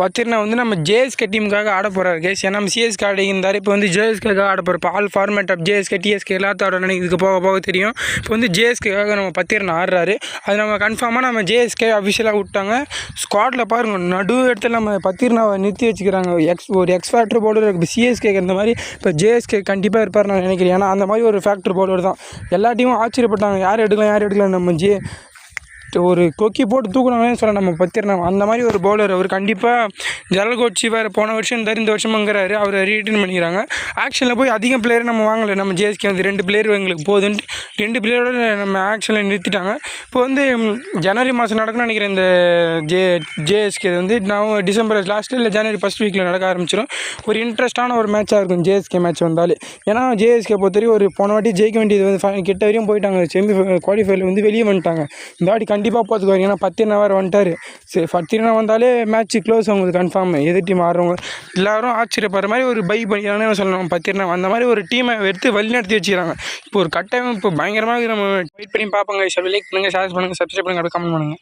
பார்த்தீங்கன்னா வந்து நம்ம ஜேஎஸ்கே டீமுக்காக ஆட போகிறாரு கேஸ் ஏன்னா நம்ம சிஎஸ்கே ஆடிஇருந்தார் இப்போ வந்து ஜேஎஸ்கேக்காக ஆட போகிறோம் இப்போ all format of JSK TSK எல்லாத்தோட இதுக்கு போக போக தெரியும். இப்போ வந்து ஜேஎஸ்கேக்காக நம்ம பத்திரன் ஆடுறாரு. அது நம்ம கன்ஃபார்மாக நம்ம ஜேஎஸ்கே அஃபிஷியலாக விட்டாங்க. ஸ்குவாடில் பாருங்க நடு இடத்துல நம்ம பத்திரனாவை நிறுத்தி வச்சுக்கிறாங்க. எக்ஸ் ஒரு எக்ஸ் ஃபேக்டர் பவுலர் இப்போ சிஎஸ்கேக்கு இந்த மாதிரி இப்போ ஜேஎஸ்கே கண்டிப்பாக இருப்பார் நான் நினைக்கிறேன். ஏன்னா அந்த மாதிரி ஒரு ஃபேக்டர் பவுலர் தான். எல்லா டீமும் ஆச்சரியப்பட்டாங்க. யார் எடுக்கலாம் யார் எடுக்கலாம் நம்ம ஜே ஒரு கொக்கி போட்டு தூக்குனாங்கன்னு சொல்ல நம்ம பத்திரணும் அந்த மாதிரி ஒரு பவுலர் அவர் கண்டிப்பாக ஜலகோட்சி வேறு போன வருஷம் இருந்தார் இந்த வருஷமாங்கிறாரு. அவர் ரீட்டைன் பண்ணிக்கிறாங்க. ஆக்ஷனில் போய் அதிகம் பிளேயர் நம்ம வாங்கலை. நம்ம ஜேஎஸ்கே வந்து ரெண்டு பிளேயர் எங்களுக்கு போதுன்ட்டு ரெண்டு பிளேயரோட நம்ம ஆக்ஷனில் நிறுத்திட்டாங்க. இப்போ வந்து ஜனவரி மாதம் நடக்கும்னு நினைக்கிறேன். இந்த ஜே ஜேஎஸ்கே வந்து நான் டிசம்பர் லாஸ்ட்டு இல்லை ஜனவரி ஃபஸ்ட் வீக்கில் நடக்க ஆரம்பிச்சிடும் ஒரு இன்ட்ரெஸ்ட்டான ஒரு மேட்சாக இருக்கும் ஜேஎஸ்கே மேட்ச் வந்தாலே. ஏன்னா ஜேஎஸ்கே பொறுத்தவரைக்கும் ஒரு போன வாட்டி ஜெயிக்க வேண்டியது வந்து கிட்ட வரையும் போயிட்டாங்க. செமி குவாலிஃபைல வந்து வெளியே வந்துட்டாங்க. இந்த வாட்டி கண்டிப்பாக போத்துக்குவாங்க ஏன்னா பத்திரனா வேறு வந்துட்டார். சரி பத்திரனா வந்தாலே மேட்ச் க்ளோஸ் அவங்களுக்கு கன்ஃபார்ம் எதிர் டீம் ஆடுறவங்க எல்லாரும் ஆச்சரியப்படுற மாதிரி ஒரு பை பண்ணிக்கிறாங்கன்னு சொல்லணும். பத்திரனா அந்த மாதிரி ஒரு டீமை எடுத்து வழிநடத்தி வச்சுக்கிறாங்க. இப்போ ஒரு கட்டாயம் இப்போ பயங்கரமாக நம்ம வெயிட் பண்ணி பார்ப்போங்க லைக் பண்ணுங்கள் ஷேர் பண்ணுங்கள் சப்ஸ்கிரைப் பண்ணுங்கள் கமெண்ட் பண்ணுங்கள்